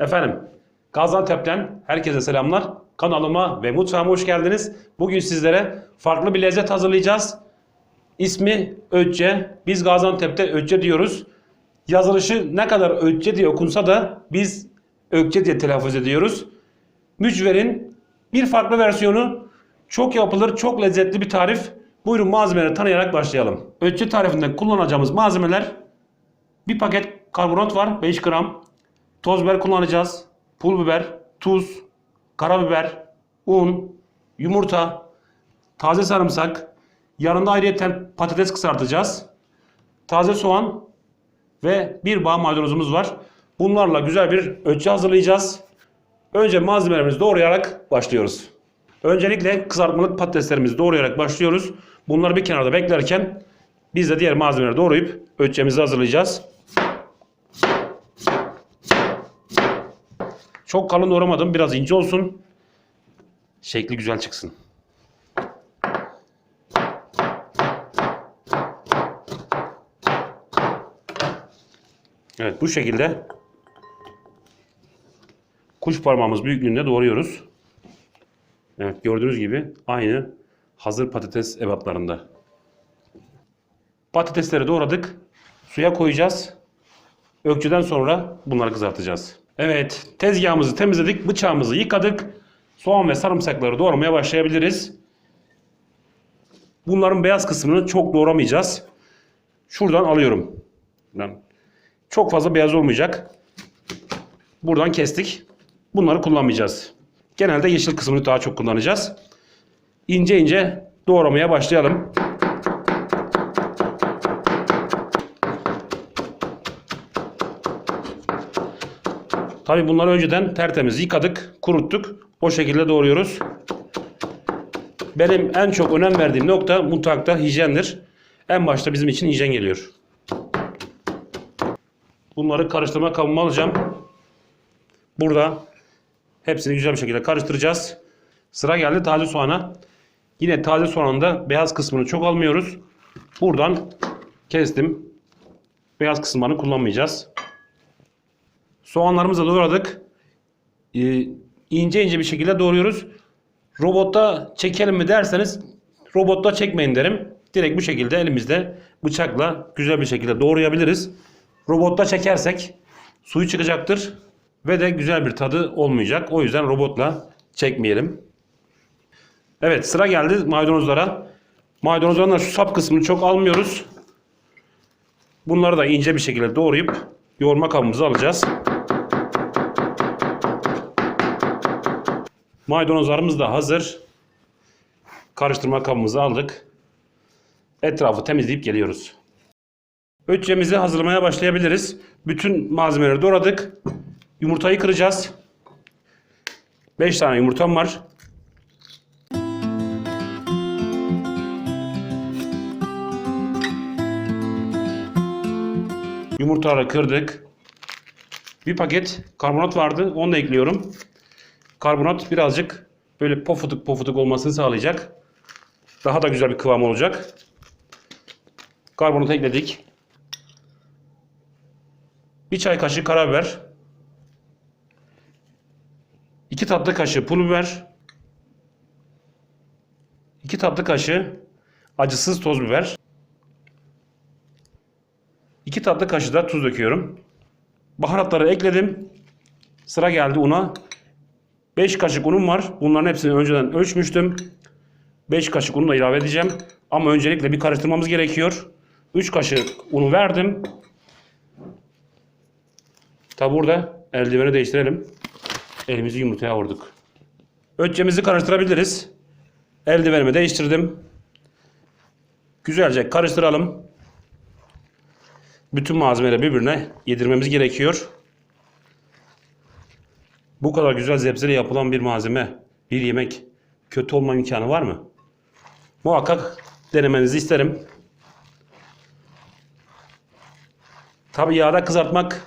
Efendim, Gaziantep'ten herkese selamlar. Kanalıma ve mutfağıma hoş geldiniz. Bugün sizlere farklı bir lezzet hazırlayacağız. İsmi Öcce. Biz Gaziantep'te Öcce diyoruz. Yazılışı ne kadar Öcce diye okunsa da biz Ökçe diye telaffuz ediyoruz. Mücver'in bir farklı versiyonu çok yapılır, çok lezzetli bir tarif. Buyurun malzemeleri tanıyarak başlayalım. Öcce tarifinde kullanacağımız malzemeler bir paket karbonat var 5 gram. Toz biber kullanacağız. Pul biber, tuz, karabiber, un, yumurta, taze sarımsak. Yanında ayrıyeten patates kızartacağız. Taze soğan ve bir bağ maydanozumuz var. Bunlarla güzel bir ötçe hazırlayacağız. Önce malzemelerimizi doğrayarak başlıyoruz. Öncelikle kızartmalık patateslerimizi doğrayarak başlıyoruz. Bunları bir kenarda beklerken biz de diğer malzemeleri doğrayıp ötçemizi hazırlayacağız. Çok kalın doğramadım. Biraz ince olsun. Şekli güzel çıksın. Evet bu şekilde kuş parmağımız büyüklüğünde doğruyoruz. Evet gördüğünüz gibi aynı hazır patates ebatlarında. Patatesleri doğradık. Suya koyacağız. Ökçeden sonra bunları kızartacağız. Evet tezgahımızı temizledik. Bıçağımızı yıkadık. Soğan ve sarımsakları doğramaya başlayabiliriz. Bunların beyaz kısmını çok doğramayacağız. Şuradan alıyorum. Çok fazla beyaz olmayacak. Buradan kestik. Bunları kullanmayacağız. Genelde yeşil kısmını daha çok kullanacağız. İnce ince doğramaya başlayalım. Tabi bunları önceden tertemiz yıkadık, kuruttuk. O şekilde doğruyoruz. Benim en çok önem verdiğim nokta mutfakta hijyendir. En başta bizim için hijyen geliyor. Bunları karıştırma kabıma alacağım. Burada hepsini güzel bir şekilde karıştıracağız. Sıra geldi taze soğana. Yine taze soğanın beyaz kısmını çok almıyoruz. Buradan kestim. Beyaz kısımlarını kullanmayacağız. Soğanlarımızı doğradık. Ee, ince ince bir şekilde doğruyoruz. Robotta çekelim mi derseniz robotta çekmeyin derim. Direkt bu şekilde elimizde bıçakla güzel bir şekilde doğrayabiliriz. Robotta çekersek suyu çıkacaktır ve de güzel bir tadı olmayacak. O yüzden robotla çekmeyelim. Evet sıra geldi maydanozlara. Maydanozların da şu sap kısmını çok almıyoruz. Bunları da ince bir şekilde doğrayıp yoğurma kabımıza alacağız. Maydanozlarımız da hazır. Karıştırma kabımızı aldık. Etrafı temizleyip geliyoruz. Ötçemizi hazırlamaya başlayabiliriz. Bütün malzemeleri doğradık. Yumurtayı kıracağız. 5 tane yumurtam var. Yumurtaları kırdık. Bir paket karbonat vardı. Onu da ekliyorum. Karbonat birazcık böyle pofuduk pofuduk olmasını sağlayacak. Daha da güzel bir kıvam olacak. Karbonat ekledik. Bir çay kaşığı karabiber. 2 tatlı kaşığı pul biber. 2 tatlı kaşığı acısız toz biber. 2 tatlı kaşığı da tuz döküyorum. Baharatları ekledim. Sıra geldi una. 5 kaşık unum var. Bunların hepsini önceden ölçmüştüm. 5 kaşık unu da ilave edeceğim. Ama öncelikle bir karıştırmamız gerekiyor. 3 kaşık unu verdim. Tabi burada eldiveni değiştirelim. Elimizi yumurtaya vurduk. Ötçemizi karıştırabiliriz. Eldivenimi değiştirdim. Güzelce karıştıralım. Bütün malzemeleri birbirine yedirmemiz gerekiyor. Bu kadar güzel zebzeyle yapılan bir malzeme, bir yemek kötü olma imkanı var mı? Muhakkak denemenizi isterim. Tabi yağda kızartmak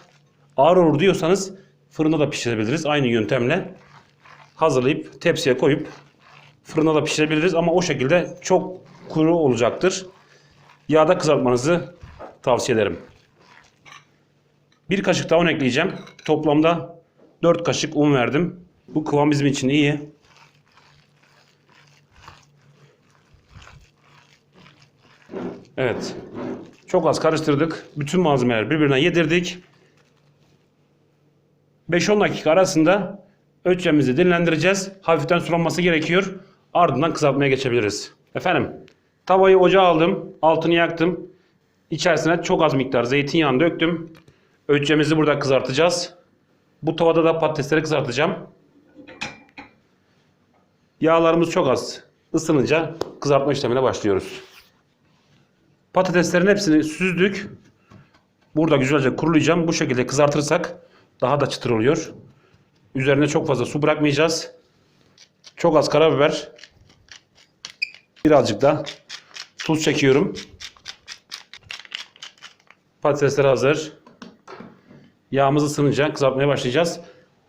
ağır olur diyorsanız fırında da pişirebiliriz. Aynı yöntemle hazırlayıp tepsiye koyup fırında da pişirebiliriz. Ama o şekilde çok kuru olacaktır. Yağda kızartmanızı tavsiye ederim. Bir kaşık daha un ekleyeceğim. Toplamda 4 kaşık un verdim. Bu kıvam bizim için iyi. Evet. Çok az karıştırdık. Bütün malzemeleri birbirine yedirdik. 5-10 dakika arasında ötçemizi dinlendireceğiz. Hafiften sulanması gerekiyor. Ardından kızartmaya geçebiliriz. Efendim, tavayı ocağa aldım. Altını yaktım. İçerisine çok az miktar zeytinyağı döktüm. Ötçemizi burada kızartacağız. Bu tavada da patatesleri kızartacağım. Yağlarımız çok az ısınınca kızartma işlemine başlıyoruz. Patateslerin hepsini süzdük. Burada güzelce kurulayacağım. Bu şekilde kızartırsak daha da çıtır oluyor. Üzerine çok fazla su bırakmayacağız. Çok az karabiber. Birazcık da tuz çekiyorum. Patatesler hazır. Yağımız ısınınca kızartmaya başlayacağız.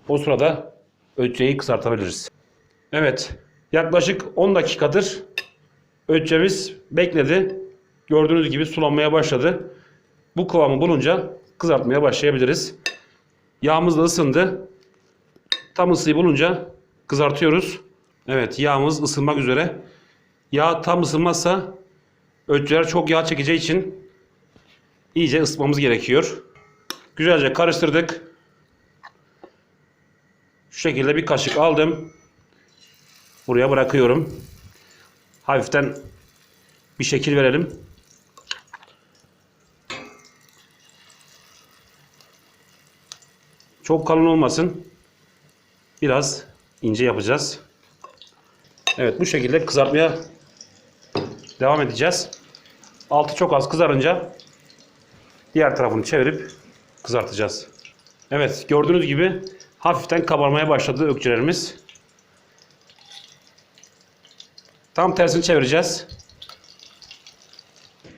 O sırada ötçeyi kızartabiliriz. Evet. Yaklaşık 10 dakikadır ötçemiz bekledi. Gördüğünüz gibi sulanmaya başladı. Bu kıvamı bulunca kızartmaya başlayabiliriz. Yağımız da ısındı. Tam ısıyı bulunca kızartıyoruz. Evet yağımız ısınmak üzere. Yağ tam ısınmazsa ötçeler çok yağ çekeceği için iyice ısıtmamız gerekiyor. Güzelce karıştırdık. Şu şekilde bir kaşık aldım. Buraya bırakıyorum. Hafiften bir şekil verelim. Çok kalın olmasın. Biraz ince yapacağız. Evet bu şekilde kızartmaya devam edeceğiz. Altı çok az kızarınca diğer tarafını çevirip kızartacağız. Evet gördüğünüz gibi hafiften kabarmaya başladı ökçelerimiz. Tam tersini çevireceğiz.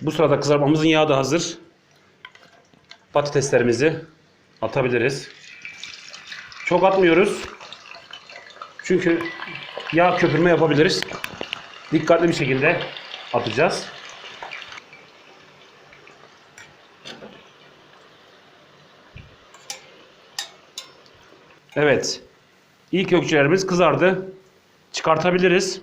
Bu sırada kızartmamızın yağı da hazır. Patateslerimizi atabiliriz. Çok atmıyoruz. Çünkü yağ köpürme yapabiliriz. Dikkatli bir şekilde atacağız. Evet. İlk ökçelerimiz kızardı. Çıkartabiliriz.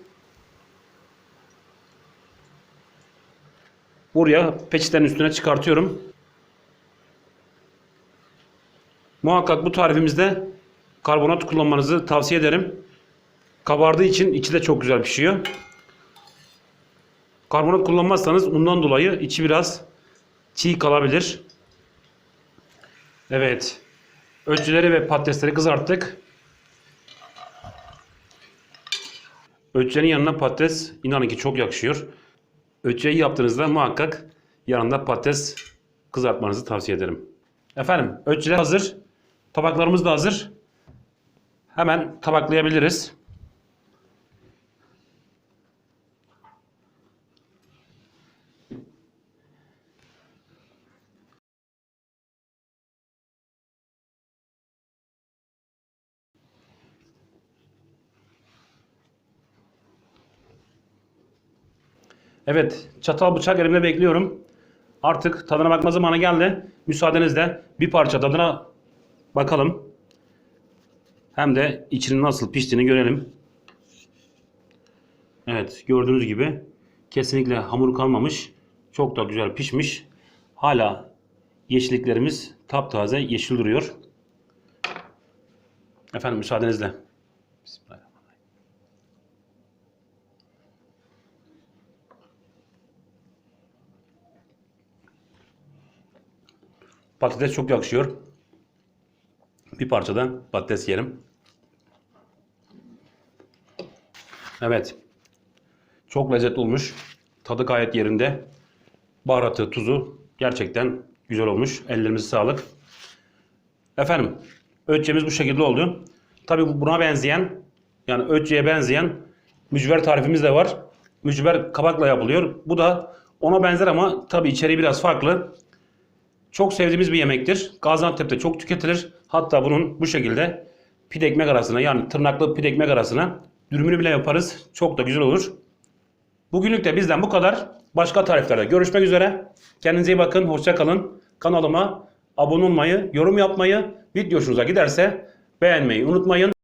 Buraya peçetenin üstüne çıkartıyorum. Muhakkak bu tarifimizde karbonat kullanmanızı tavsiye ederim. Kabardığı için içi de çok güzel pişiyor. Karbonat kullanmazsanız bundan dolayı içi biraz çiğ kalabilir. Evet. Ötçeleri ve patatesleri kızarttık. Ötçenin yanına patates inanın ki çok yakışıyor. Ötçeyi yaptığınızda muhakkak yanında patates kızartmanızı tavsiye ederim. Efendim ötçeler hazır. Tabaklarımız da hazır. Hemen tabaklayabiliriz. Evet, çatal bıçak elimde bekliyorum. Artık tadına bakma zamanı geldi. Müsaadenizle bir parça tadına bakalım. Hem de içinin nasıl piştiğini görelim. Evet, gördüğünüz gibi kesinlikle hamur kalmamış. Çok da güzel pişmiş. Hala yeşilliklerimiz taptaze yeşil duruyor. Efendim müsaadenizle. Bismillahirrahmanirrahim. Patates çok yakışıyor. Bir parçadan patates yerim. Evet. Çok lezzetli olmuş. Tadı gayet yerinde. Baharatı, tuzu gerçekten güzel olmuş. Ellerimize sağlık. Efendim, ötçemiz bu şekilde oldu. Tabi buna benzeyen, yani ötçeye benzeyen mücver tarifimiz de var. Mücver kabakla yapılıyor. Bu da ona benzer ama tabi içeriği biraz farklı. Çok sevdiğimiz bir yemektir. Gaziantep'te çok tüketilir. Hatta bunun bu şekilde pide ekmek arasına yani tırnaklı pide ekmek arasına dürümünü bile yaparız. Çok da güzel olur. Bugünlük de bizden bu kadar. Başka tariflerde görüşmek üzere. Kendinize iyi bakın. Hoşça kalın. Kanalıma abone olmayı, yorum yapmayı, video hoşunuza giderse beğenmeyi unutmayın.